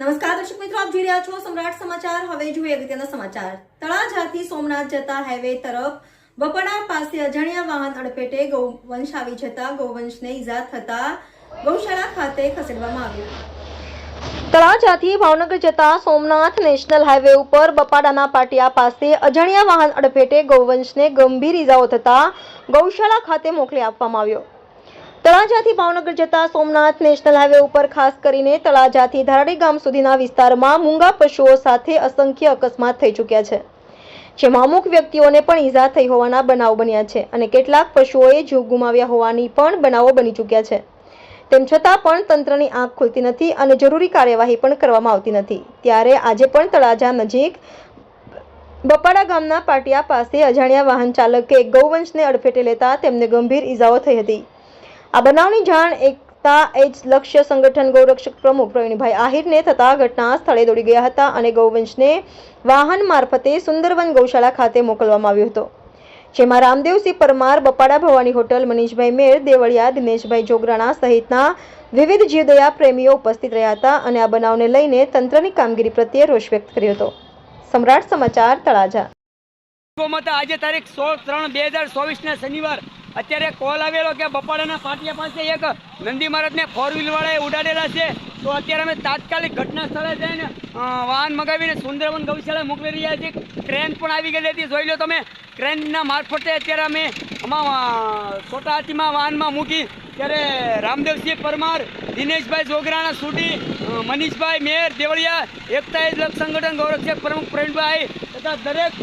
નમસ્કાર, દર્શક મિત્રો, આપ જોઈ રહ્યા છો સમ્રાટ સમાચાર. હવે જોઈએ અગત્યના સમાચાર. તળાજાથી સોમનાથ જતા હાઈવે તરફ બપડા પાસે અજાણ્યા વાહન અડફેટે ગૌવંશ આવી જતા ગૌવંશને ઈજા થતા ગૌશાળા ખાતે ખસેડવામાં આવ્યું. તળાજાથી ભાવનગર જતા સોમનાથ નેશનલ હાઈવે ઉપર બપાડાના પાટિયા પાસે અજાણ્યા વાહન અડફેટે ગૌવંશને ગંભીર ઈજાઓ થતા ગૌશાળા ખાતે મોકલી આપવામાં આવ્યો. તળાજાથી ભાવનગર જતા સોમનાથ નેશનલ હાઈવે ઉપર ખાસ કરીને તળાજાથી ધારાડી ગામ સુધીના વિસ્તારમાં મૂંગા પશુઓ સાથે અસંખ્ય અકસ્માત થઈ ચૂક્યા છે. જેમાં અમુક વ્યક્તિઓને પણ ઈજા થઈ હોવાના બનાવ બન્યા છે અને કેટલાક પશુઓએ જીવ ગુમાવ્યા હોવાની પણ બનાવો બની ચૂક્યા છે. તેમ છતાં પણ તંત્રની આંખ ખુલતી નથી અને જરૂરી કાર્યવાહી પણ કરવામાં આવતી નથી. ત્યારે આજે પણ તળાજા નજીક બપાડા ગામના પાટિયા પાસે અજાણ્યા વાહન ચાલકે ગૌવંશને અડફેટે લેતા તેમને ગંભીર ઈજાઓ થઈ હતી. આ બનાવની જાણ એકતા એજ લક્ષ્ય સંગઠન ગૌરક્ષક પ્રમુખ પ્રવીણભાઈ આહિરને થતા ઘટના સ્થળે દોડી ગયા હતા અને ગૌવંશને વાહન મારફતે સુંદરવન ગૌશાળા ખાતે મોકલવામાં આવ્યો હતો. જેમાં રામદેવસિંહ પરમાર, બપાડા ભવાની હોટલ, મનીષભાઈ મેર, દેવળિયા, દિનેશભાઈ જોગરાણા સહિતના વિવિધ જીવદયા પ્રેમીઓ ઉપસ્થિત રહ્યા હતા અને આ બનાવને લઈને તંત્રની કામગીરી પ્રત્યે રોષ વ્યક્ત કર્યો હતો. સમ્રાટ સમાચાર તળાજા. આજે તારીખ સોળ ત્રણ બે હજાર ચોવીસના શનિવાર અત્યારે કોલ આવેલો કે બપાડાના પાટિયા પાસે એક નંદી મહારાજને ફોર વ્હીલવાળાએ ઉડાડેલા છે. તો અત્યારે અમે તાત્કાલિક ઘટના સ્થળે જઈને વાહન મગાવીને સુંદરવન ગૌશાળા મોકલી રહ્યા છીએ. ટ્રેન પણ આવી ગયેલી હતી. જોઈ લો તમે ટ્રેનના મારફતે અત્યારે અમે આમાં અ, છોટા વાહનમાં મૂકી ત્યારે રામદેવસિંહ પરમાર દિનેશભાઈ જોગરાણા સુડી મનીષભાઈ મેર દેવળિયા એકતા એજ સંગઠન ગૌરક્ષક પ્રમુખ પ્રવીણભાઈ તથા દરેક